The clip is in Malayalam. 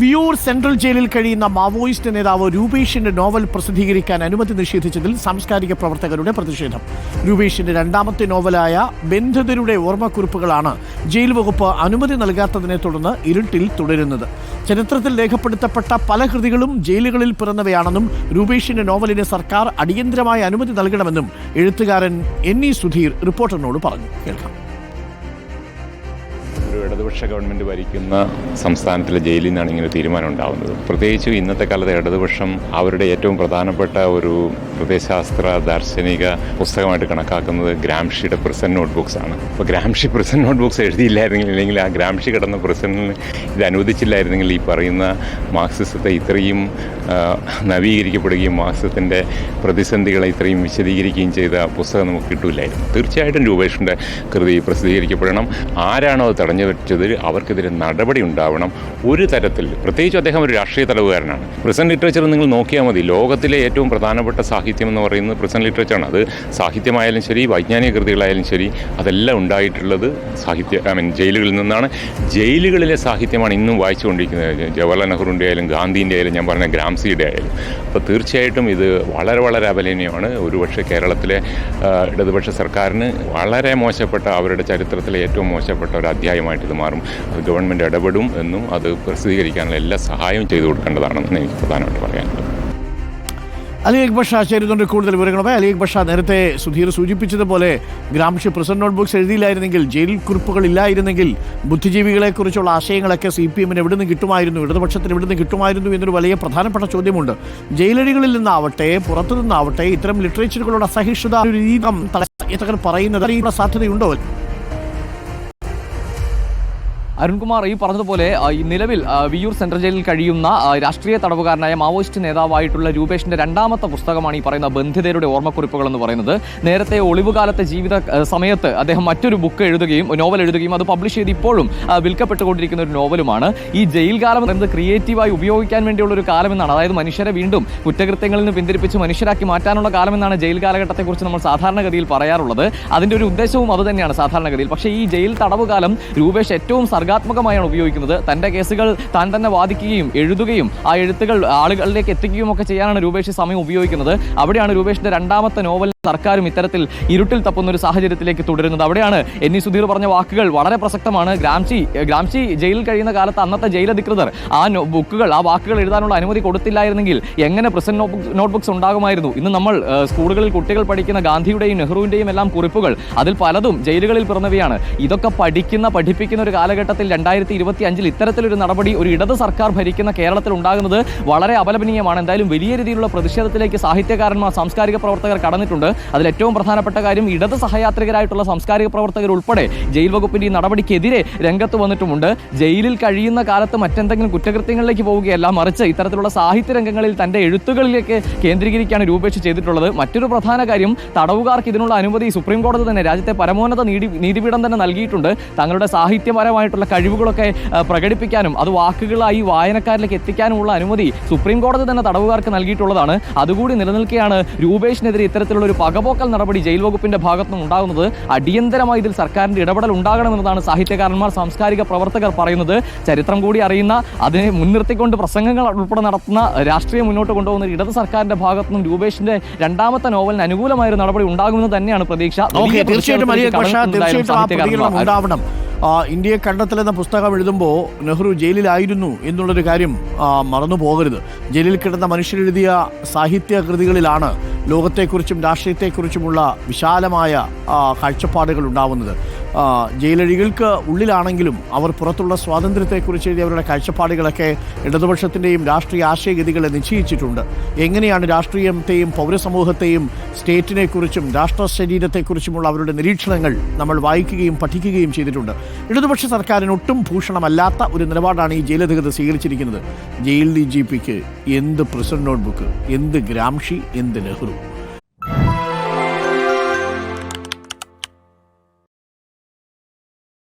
വിയൂർ സെൻട്രൽ ജയിലിൽ കഴിയുന്ന മാവോയിസ്റ്റ് നേതാവ് രൂപേഷിന്റെ നോവൽ പ്രസിദ്ധീകരിക്കാൻ അനുമതി നിഷേധിച്ചതിൽ സാംസ്കാരിക പ്രവർത്തകരുടെ പ്രതിഷേധം. രൂപേഷിന്റെ രണ്ടാമത്തെ നോവലായ ബന്ധുതരുടെ ഓർമ്മക്കുറിപ്പുകളാണ് ജയിൽ വകുപ്പ് അനുമതി നൽകാത്തതിനെ തുടർന്ന് ഇരുട്ടിൽ തുടരുന്നത്. ചരിത്രത്തിൽ രേഖപ്പെടുത്തപ്പെട്ട പല കൃതികളും ജയിലുകളിൽ പിറന്നവയാണെന്നും രൂപേഷിന്റെ നോവലിന് സർക്കാർ അടിയന്തരമായ അനുമതി നൽകണമെന്നും എഴുത്തുകാരൻ എൻ ഇ സുധീർ റിപ്പോർട്ടറിനോട് പറഞ്ഞു. കേൾക്കാം. ഒരു ഇടതുപക്ഷ ഗവൺമെന്റ് ഭരിക്കുന്ന സംസ്ഥാനത്തിലെ ജയിലിൽ നിന്നാണ് ഇങ്ങനെ തീരുമാനം ഉണ്ടാവുന്നത്. പ്രത്യേകിച്ചും ഇന്നത്തെ കാലത്ത് ഇടതുപക്ഷം അവരുടെ ഏറ്റവും പ്രധാനപ്പെട്ട ഒരു പ്രത്യശാസ്ത്ര ദാർശനിക പുസ്തകമായിട്ട് കണക്കാക്കുന്നത് ഗ്രാംഷിയുടെ പ്രിസൻ നോട്ട് ബുക്സ് ആണ്. അപ്പോൾ ഗ്രാംഷി പ്രിസൻ നോട്ട് ബുക്സ് എഴുതിയില്ലായിരുന്നെങ്കിൽ അല്ലെങ്കിൽ ആ ഗ്രാംഷി കിടന്ന പ്രിസനിൽ ഇത് അനുവദിച്ചില്ലായിരുന്നെങ്കിൽ ഈ പറയുന്ന മാർക്സിസത്തെ ഇത്രയും നവീകരിക്കപ്പെടുകയും മാർക്സിസത്തിന്റെ പ്രതിസന്ധികളെ ഇത്രയും വിശദീകരിക്കുകയും ചെയ്ത പുസ്തകം നമുക്ക് കിട്ടില്ലായിരുന്നു. തീർച്ചയായിട്ടും രൂപേഷിന്റെ കൃതി പ്രസിദ്ധീകരിക്കപ്പെടണം. ആരാണോ അത് വെച്ചത് അവർക്കെതിരെ നടപടി ഉണ്ടാവണം ഒരു തരത്തിൽ. പ്രത്യേകിച്ച് അദ്ദേഹം ഒരു രാഷ്ട്രീയ തലവുകാരനാണ്. പ്രസന്റ് ലിറ്ററേച്ചർ നിങ്ങൾ നോക്കിയാൽ മതി. ലോകത്തിലെ ഏറ്റവും പ്രധാനപ്പെട്ട സാഹിത്യം എന്ന് പറയുന്നത് പ്രസന്റ് ലിറ്ററേച്ചറാണ് അത് സാഹിത്യമായാലും ശരി വൈജ്ഞാനിക കൃതികളായാലും ശരി അതെല്ലാം ഉണ്ടായിട്ടുള്ളത് സാഹിത്യ ഐ മീൻ ജയിലുകളിൽ നിന്നാണ്. ജയിലുകളിലെ സാഹിത്യമാണ് ഇന്നും വായിച്ചുകൊണ്ടിരിക്കുന്നത്. ജവഹർലാൽ നെഹ്റുവിന്റെ ആയാലും ഗാന്ധിന്റെ ആയാലും ഞാൻ പറഞ്ഞ ഗ്രാംസിയുടെ ആയാലും. അപ്പോൾ തീർച്ചയായിട്ടും ഇത് വളരെ വളരെ അപലനീയമാണ് ഒരുപക്ഷെ കേരളത്തിലെ ഇടതുപക്ഷ സർക്കാരിന് വളരെ മോശപ്പെട്ട അവരുടെ ചരിത്രത്തിലെ ഏറ്റവും മോശപ്പെട്ട ഒരു അധ്യായമായിട്ട് ഇത് മാറും. അത് ഗവൺമെന്റ് ഇടപെടും എന്നും അത് പ്രസിദ്ധീകരിക്കാനുള്ള എല്ലാ സഹായവും ചെയ്തു കൊടുക്കേണ്ടതാണെന്ന് എനിക്ക് പ്രധാനമായിട്ട് പറയാനുള്ളത്. അലി അക്ബർ ഷാ ചേരുന്നുണ്ട് കൂടുതൽ വിവരങ്ങളുമായി. അലി അക്ബർ ഷാ നേരത്തെ സുധീർ സൂചിപ്പിച്ചതുപോലെ ഗ്രാംഷി പ്രസന്റ് നോട്ട്ബുക്സ് എഴുതിയില്ലായിരുന്നെങ്കിൽ ജയിൽ കുറിപ്പുകൾ ഇല്ലായിരുന്നെങ്കിൽ ബുദ്ധിജീവികളെക്കുറിച്ചുള്ള ആശയങ്ങളൊക്കെ സി പി എമ്മിന് എവിടുന്ന് കിട്ടുമായിരുന്നു ഇടതുപക്ഷത്തിന് എവിടുന്ന് കിട്ടുമായിരുന്നു എന്നൊരു വലിയ പ്രധാനപ്പെട്ട ചോദ്യമുണ്ട്. ജയിലഴികളിൽ നിന്നാവട്ടെ പുറത്തു നിന്നാവട്ടെ ഇത്തരം ലിറ്ററേച്ചറുകളുടെ അസഹിഷ്ണുത ഒരു രീതിം പറയുന്നത് സാധ്യതയുണ്ടോ? അരുൺകുമാർ ഈ പറഞ്ഞതുപോലെ ഈ നിലവിൽ വിയൂർ സെൻട്രൽ ജയിലിൽ കഴിയുന്ന രാഷ്ട്രീയ തടവുകാരനായ മാവോയിസ്റ്റ് നേതാവായിട്ടുള്ള രൂപേഷിന്റെ രണ്ടാമത്തെ പുസ്തകമാണ് ഈ പറയുന്ന ബന്ധിതരുടെ ഓർമ്മക്കുറിപ്പുകൾ എന്ന് പറയുന്നത്. നേരത്തെ ഒളിവുകാലത്തെ ജീവിത സമയത്ത് അദ്ദേഹം മറ്റൊരു ബുക്ക് എഴുതുകയും നോവൽ എഴുതുകയും അത് പബ്ലിഷ് ചെയ്ത് ഇപ്പോഴും വിൽക്കപ്പെട്ടുകൊണ്ടിരിക്കുന്ന ഒരു നോവലുമാണ്. ഈ ജയിൽ കാലം എന്നത് ക്രിയേറ്റീവായി ഉപയോഗിക്കാൻ വേണ്ടിയുള്ള ഒരു കാലമെന്നാണ്. അതായത് മനുഷ്യരെ വീണ്ടും കുറ്റകൃത്യങ്ങളിൽ നിന്ന് പിന്തിരിപ്പിച്ച് മനുഷ്യരാക്കി മാറ്റാനുള്ള കാലമെന്നാണ് ജയിൽ കാലഘട്ടത്തെക്കുറിച്ച് നമ്മൾ സാധാരണഗതിയിൽ പറയാറുള്ളത്. അതിന്റെ ഒരു ഉദ്ദേശവും അത് തന്നെയാണ് സാധാരണഗതിയിൽ. പക്ഷേ ഈ ജയിൽ തടവുകാലം രൂപേഷ് ഏറ്റവും സർഗാത്മകമായാണ് ഉപയോഗിക്കുന്നത്. തന്റെ കേസുകൾ താൻ തന്നെ വാദിക്കുകയും എഴുതുകയും ആ എഴുത്തുകൾ ആളുകളിലേക്ക് എത്തിക്കുകയും ഒക്കെ ചെയ്യാനാണ് രൂപേഷ് സമയം ഉപയോഗിക്കുന്നത്. അവിടെയാണ് രൂപേഷിന്റെ രണ്ടാമത്തെ നോവൽ സർക്കാരും ഇത്തരത്തിൽ ഇരുട്ടിൽ തപ്പുന്ന ഒരു സാഹചര്യത്തിലേക്ക് തുടരുന്നത്. അവിടെയാണ് എൻ ഇ സുധീർ പറഞ്ഞ വാക്കുകൾ വളരെ പ്രസക്തമാണ്. ഗ്രാംസി ഗ്രാംസി ജയിലിൽ കഴിയുന്ന കാലത്ത് അന്നത്തെ ജയിൽ അധികൃതർ ആ ബുക്കുകൾ ആ വാക്കുകൾ എഴുതാനുള്ള അനുമതി കൊടുത്തില്ലായിരുന്നെങ്കിൽ എങ്ങനെ പ്രസന്റ് നോട്ട്ബുക്സ് ഉണ്ടാകുമായിരുന്നു? ഇന്ന് നമ്മൾ സ്കൂളുകളിൽ കുട്ടികൾ പഠിക്കുന്ന ഗാന്ധിയുടെയും നെഹ്റുവിന്റെയും എല്ലാം കുറിപ്പുകൾ അതിൽ പലതും ജയിലുകളിൽ പിറന്നവയാണ്. ഇതൊക്കെ പഠിക്കുന്ന പഠിപ്പിക്കുന്ന ഒരു കാലഘട്ടത്തിൽ രണ്ടായിരത്തി ഇരുപത്തി അഞ്ചിൽ ഇത്തരത്തിലൊരു നടപടി ഒരു ഇടത് സർക്കാർ ഭരിക്കുന്ന കേരളത്തിൽ ഉണ്ടാകുന്നത് വളരെ അപലപനീയമാണ്. എന്തായാലും വലിയ രീതിയിലുള്ള പ്രതിഷേധത്തിലേക്ക് സാഹിത്യകാരന്മാർ സാംസ്കാരിക പ്രവർത്തകർ കടന്നിട്ടുണ്ട്. അതിൽ ഏറ്റവും പ്രധാനപ്പെട്ട കാര്യം ഇടത് സഹയാത്രികരായിട്ടുള്ള സാംസ്കാരിക പ്രവർത്തകർ ഉൾപ്പെടെ ജയിൽ വകുപ്പിന്റെ ഈ നടപടിക്കെതിരെ രംഗത്ത് വന്നിട്ടുമുണ്ട്. ജയിലിൽ കഴിയുന്ന കാലത്ത് മറ്റെന്തെങ്കിലും കുറ്റകൃത്യങ്ങളിലേക്ക് പോവുകയല്ല മറിച്ച് ഇത്തരത്തിലുള്ള സാഹിത്യ രംഗങ്ങളിൽ തന്റെ എഴുത്തുകളിലേക്ക് കേന്ദ്രീകരിക്കുകയാണ് രൂപേഷ് ചെയ്തിട്ടുള്ളത്. മറ്റൊരു പ്രധാന കാര്യം തടവുകാർക്ക് ഇതിനുള്ള അനുമതി സുപ്രീം കോടതി തന്നെ രാജ്യത്തെ പരമോന്നത നീതി നീതിപീഠം തന്നെ നൽകിയിട്ടുണ്ട്. തങ്ങളുടെ സാഹിത്യപരമായിട്ടുള്ള കഴിവുകളൊക്കെ പ്രകടിപ്പിക്കാനും അത് വാക്കുകളായി വായനക്കാരിലേക്ക് എത്തിക്കാനുമുള്ള അനുമതി സുപ്രീം കോടതി തന്നെ തടവുകാർക്ക് നൽകിയിട്ടുള്ളതാണ്. അതുകൂടി നിലനിൽക്കുകയാണ് രൂപേഷിനെതിരെ ഇത്തരത്തിലുള്ള ഒരു പകപോക്കൽ നടപടി ജയിൽ വകുപ്പിന്റെ ഭാഗത്തുനിന്ന് ഉണ്ടാകുന്നത് അടിയന്തരമായി ഇതിൽ സർക്കാരിന്റെ ഇടപെടൽ ഉണ്ടാകണമെന്നതാണ് സാഹിത്യകാരന്മാർ സാംസ്കാരിക പ്രവർത്തകർ പറയുന്നത്. ചരിത്രം കൂടി അറിയുന്ന അതിനെ മുൻനിർത്തിക്കൊണ്ട് പ്രസംഗങ്ങൾ ഉൾപ്പെടെ നടത്തുന്ന രാഷ്ട്രീയം മുന്നോട്ട് കൊണ്ടുപോകുന്ന ഇടത് സർക്കാരിന്റെ ഭാഗത്തുനിന്നും രൂപേഷിന്റെ രണ്ടാമത്തെ നോവലിന് അനുകൂലമായ ഒരു നടപടി ഉണ്ടാകുമെന്ന് തന്നെയാണ് പ്രതീക്ഷ. തീർച്ചയായിട്ടും ഇന്ത്യയെ കണ്ടെത്തലെന്ന പുസ്തകം എഴുതുമ്പോൾ നെഹ്റു ജയിലിലായിരുന്നു എന്നുള്ളൊരു കാര്യം മറന്നു പോകരുത് ജയിലിൽ കിടന്ന മനുഷ്യരെഴുതിയ സാഹിത്യ കൃതികളിലാണ് ലോകത്തെക്കുറിച്ചും രാഷ്ട്രീയത്തെക്കുറിച്ചുമുള്ള വിശാലമായ കാഴ്ചപ്പാടുകൾ ഉണ്ടാവുന്നത്. ജയിലഴികൾക്ക് ഉള്ളിലാണെങ്കിലും അവർ പുറത്തുള്ള സ്വാതന്ത്ര്യത്തെക്കുറിച്ച് അവരുടെ കാഴ്ചപ്പാടുകളൊക്കെ ഇടതുപക്ഷത്തിന്റെയും രാഷ്ട്രീയ ആശയഗതികളെ നിശ്ചയിച്ചിട്ടുണ്ട്. എങ്ങനെയാണ് രാഷ്ട്രീയത്തെയും പൗരസമൂഹത്തെയും സ്റ്റേറ്റിനെക്കുറിച്ചും രാഷ്ട്ര ശരീരത്തെക്കുറിച്ചുമുള്ള അവരുടെ നിരീക്ഷണങ്ങൾ നമ്മൾ വായിക്കുകയും പഠിക്കുകയും ചെയ്തിട്ടുണ്ട്. ഇടതുപക്ഷ സർക്കാരിന് ഒട്ടും ഭൂഷണമല്ലാത്ത ഒരു നിലപാടാണ് ഈ ജയിലധികൃതർ സ്വീകരിച്ചിരിക്കുന്നത്. ജയിൽ ഡി ജി പിക്ക് എന്ത് പ്രസിഡന്റ് നോട്ട്ബുക്ക് എന്ത് ഗ്രാംഷി എന്ത് നെഹ്റു?